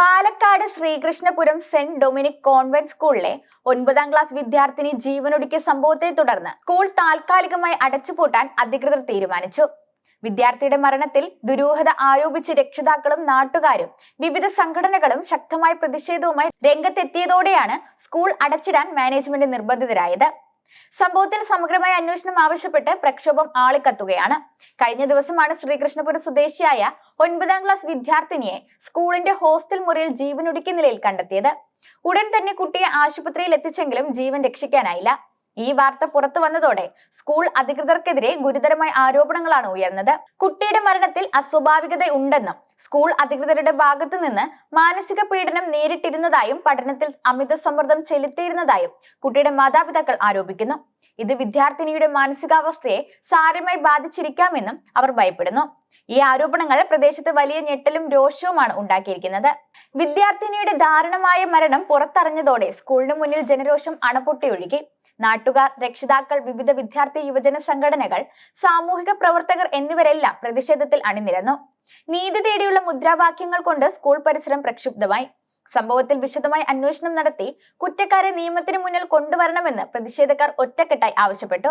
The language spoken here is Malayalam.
പാലക്കാട് ശ്രീകൃഷ്ണപുരം സെന്റ് ഡൊമിനിക് കോൺവെന്റ് സ്കൂളിലെ ഒൻപതാം ക്ലാസ് വിദ്യാർത്ഥിനി ജീവനൊടുക്കിയ സംഭവത്തെ തുടർന്ന് സ്കൂൾ താൽക്കാലികമായി അടച്ചുപൂട്ടാൻ അധികൃതർ തീരുമാനിച്ചു. വിദ്യാർത്ഥിയുടെ മരണത്തിൽ ദുരൂഹത ആരോപിച്ച് രക്ഷിതാക്കളും നാട്ടുകാരും വിവിധ സംഘടനകളും ശക്തമായ പ്രതിഷേധവുമായി രംഗത്തെത്തിയതോടെയാണ് സ്കൂൾ അടച്ചിടാൻ മാനേജ്മെന്റ് നിർബന്ധിതരായത്. സംഭവത്തിൽ സമഗ്രമായ അന്വേഷണം ആവശ്യപ്പെട്ട് പ്രക്ഷോഭം ആളിക്കത്തുകയാണ്. കഴിഞ്ഞ ദിവസമാണ് ശ്രീകൃഷ്ണപുരം സ്വദേശിയായ ഒൻപതാം ക്ലാസ് വിദ്യാർത്ഥിനിയെ സ്കൂളിന്റെ ഹോസ്റ്റൽ മുറിയിൽ ജീവനൊടുക്കിയ നിലയിൽ കണ്ടെത്തിയത്. ഉടൻ തന്നെ കുട്ടിയെ ആശുപത്രിയിൽ എത്തിച്ചെങ്കിലും ജീവൻ രക്ഷിക്കാനായില്ല. ഈ വാർത്ത പുറത്തു വന്നതോടെ സ്കൂൾ അധികൃതർക്കെതിരെ ഗുരുതരമായ ആരോപണങ്ങളാണ് ഉയർന്നത്. കുട്ടിയുടെ മരണത്തിൽ അസ്വാഭാവികത ഉണ്ടെന്നും സ്കൂൾ അധികൃതരുടെ ഭാഗത്തു നിന്ന് മാനസിക പീഡനം നേരിട്ടിരുന്നതായും പഠനത്തിൽ അമിത സമ്മർദ്ദം ചെലുത്തിയിരുന്നതായും കുട്ടിയുടെ മാതാപിതാക്കൾ ആരോപിക്കുന്നു. ഇത് വിദ്യാർത്ഥിനിയുടെ മാനസികാവസ്ഥയെ സാരമായി ബാധിച്ചിരിക്കാമെന്നും അവർ ഭയപ്പെടുന്നു. ഈ ആരോപണങ്ങൾ പ്രദേശത്ത് വലിയ ഞെട്ടലും രോഷവുമാണ് ഉണ്ടാക്കിയിരിക്കുന്നത്. വിദ്യാർത്ഥിനിയുടെ ദാരുണമായ മരണം പുറത്തറിഞ്ഞതോടെ സ്കൂളിന് മുന്നിൽ ജനരോഷം അണപൊട്ടിയൊഴുകി. നാട്ടുകാർ രക്ഷിതാക്കൾ വിവിധ വിദ്യാർത്ഥി യുവജന സംഘടനകൾ സാമൂഹിക പ്രവർത്തകർ എന്നിവരെല്ലാം പ്രതിഷേധത്തിൽ അണിനിരന്നു. നീതി തേടിയുള്ള മുദ്രാവാക്യങ്ങൾ കൊണ്ട് സ്കൂൾ പരിസരം പ്രക്ഷുബ്ധമായി. സംഭവത്തിൽ വിശദമായി അന്വേഷണം നടത്തി കുറ്റക്കാരെ നിയമത്തിന് മുന്നിൽ കൊണ്ടുവരണമെന്ന് പ്രതിഷേധക്കാർ ഒറ്റക്കെട്ടായി ആവശ്യപ്പെട്ടു.